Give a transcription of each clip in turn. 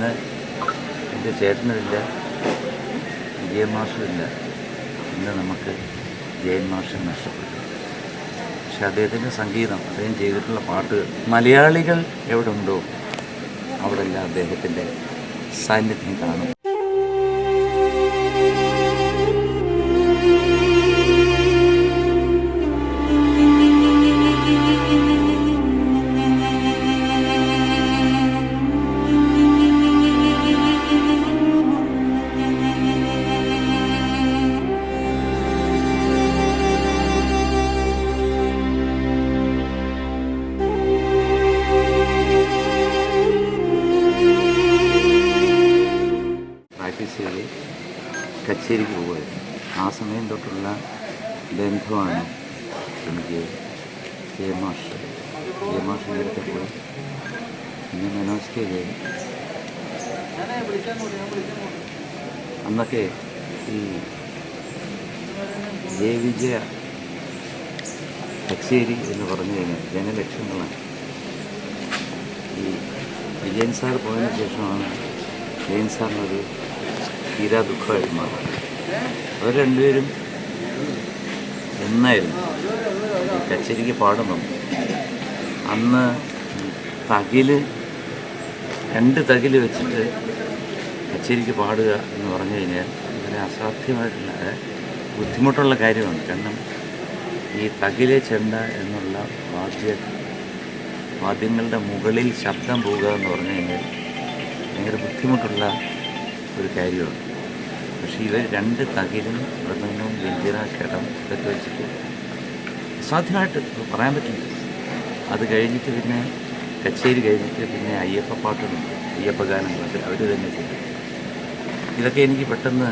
ഇന്ന് എന്റെ ചേട്ടനുമില്ല വിജയൻ മാഷുമില്ല. ഇന്ന് നമുക്ക് ജയൻ മാഷൻ നഷ്ടപ്പെട്ടു. പക്ഷെ അദ്ദേഹത്തിന്റെ സംഗീതം അദ്ദേഹം ചെയ്തിട്ടുള്ള പാട്ടുകൾ മലയാളികൾ എവിടെ ഉണ്ടോ അവിടെയെല്ലാം അദ്ദേഹത്തിന്റെ സാന്നിധ്യം കാണും. കച്ചേരിക്ക് പോകുമായിരുന്നു ആ സമയം തൊട്ടുള്ള ബന്ധമാണ് എനിക്ക് ജയമാഷ് ജയമാഷിന്റെ അടുത്ത് പോയി. പിന്നെ മനോജ് കെ ജയൻ അന്നൊക്കെ ഈ ജയ വിജയ കച്ചേരി എന്ന് പറഞ്ഞു കഴിഞ്ഞാൽ ജനലക്ഷങ്ങളാണ്. ഈ വിജയൻ സാർ പോയതിന് ശേഷമാണ് ജയൻ സാറിനൊരു തീരാ ദുഃഖമായിട്ട് മാറി അവർ രണ്ടുപേരും എന്നായിരുന്നു? കച്ചേരിക്ക് പാടുമ്പം അന്ന് തകിൽ രണ്ട് തകിൽ വെച്ചിട്ട് കച്ചേരിക്ക് പാടുക എന്ന് പറഞ്ഞു കഴിഞ്ഞാൽ വളരെ അസാധ്യമായിട്ടുള്ള ബുദ്ധിമുട്ടുള്ള കാര്യമാണ്. കാരണം ഈ തകിലെ ചെണ്ട എന്നുള്ള വാദ്യ വാദ്യങ്ങളുടെ മുകളിൽ ശബ്ദം പോവുക എന്ന് പറഞ്ഞു കഴിഞ്ഞാൽ ഭയങ്കര ബുദ്ധിമുട്ടുള്ള ഒരു കാര്യമാണ്. പക്ഷേ ഇവർ രണ്ട് തകിലും മൃദംഗവും വ്യഞ്ജന ഘടം ഇതൊക്കെ വെച്ചിട്ട് അസാധ്യമായിട്ട് പറയാൻ പറ്റില്ല. അത് കഴിഞ്ഞിട്ട് പിന്നെ കച്ചേരി കഴിഞ്ഞിട്ട് പിന്നെ അയ്യപ്പ പാട്ടുണ്ട് അയ്യപ്പ ഗാനങ്ങളുണ്ട് അവർ തന്നെ ചെയ്യും ഇതൊക്കെ എനിക്ക് പെട്ടെന്ന്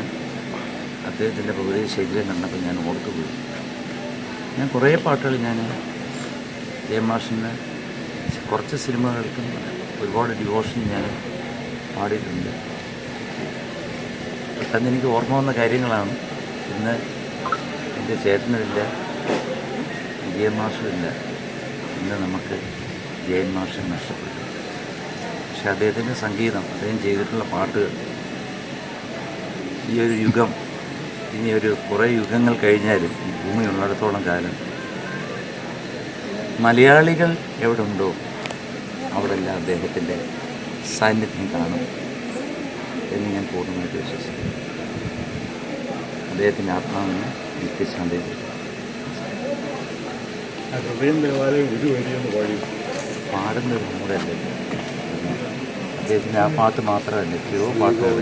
അദ്ദേഹത്തിന്റെ പ്രകൃതി ശരീരം കണ്ടപ്പോൾ ഞാൻ ഓർത്തുപോയി ഞാൻ കുറേ പാട്ടുകൾ ഞാൻ ജയമാഷിന് കുറച്ച് സിനിമകൾക്കും ഒരുപാട് ഡിവോഷൻ ഞാൻ പാടിയിട്ടുണ്ട്. പെട്ടെന്ന് എനിക്ക് ഓർമ്മ വന്ന കാര്യങ്ങളാണ്. ഇന്ന് എന്റെ ചേട്ടനുമില്ല വിജയൻ മാഷുമില്ല. ഇന്ന് നമുക്ക് ജയൻ മാഷൻ നഷ്ടപ്പെട്ടു. പക്ഷെ അദ്ദേഹത്തിന്റെ സംഗീതം അദ്ദേഹം ചെയ്തിട്ടുള്ള പാട്ടുകൾ ഈ ഒരു യുഗം ഇനി ഒരു കുറേ യുഗങ്ങൾ കഴിഞ്ഞാലും ഈ ഭൂമി ഉള്ളിടത്തോളം കാലം മലയാളികൾ എവിടെ ഉണ്ടോ അവിടെല്ലാം അദ്ദേഹത്തിന്റെ സാന്നിധ്യം കാണും. എന്ന് ഞാൻ പൂർണമായിട്ട് വിശ്വസിക്കുന്നു. അദ്ദേഹത്തിന്റെ ആത്മാവിന് നിത്യശാന്തി പാടുന്ന ഒരു മൂടല്ലേ? അദ്ദേഹത്തിന്റെ ആ പാട്ട് മാത്രമല്ല എത്രയോ പാട്ടുകൾ.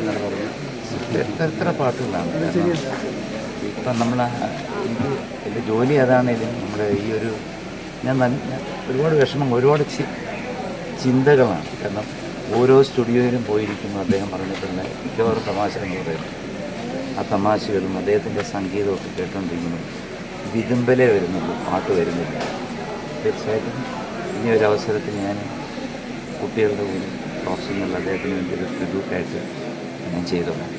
എത്ര എത്ര പാട്ടുകളാണ്? ഇപ്പം നമ്മൾ എനിക്ക് എന്റെ ജോലി അതാണേലും നമ്മുടെ ഈ ഒരു ഞാൻ ഒരുപാട് വിഷമം ഒരുപാട് ചിന്തകളാണ്. കാരണം ഓരോ സ്റ്റുഡിയോയിലും പോയിരിക്കുമ്പോൾ അദ്ദേഹം പറഞ്ഞിട്ടുണ്ട്. മിക്കവാറും തമാശ എന്ന് പറയുന്നത്. ആ തമാശകളും അദ്ദേഹത്തിന്റെ സംഗീതമൊക്കെ കേട്ടുകൊണ്ടിരിക്കുന്നു വിതുമ്പലേ വരുന്നുള്ളൂ പാട്ട് വരുന്നില്ല. തീർച്ചയായിട്ടും ഇനി ഒരു അവസരത്തിൽ ഞാൻ കുട്ടികളുടെ കൂടി നിന്നുള്ള അദ്ദേഹത്തിന് വേണ്ടി ഒരു ട്രിബ്യൂട്ടായിട്ട് ഞാൻ ചെയ്തോളാം.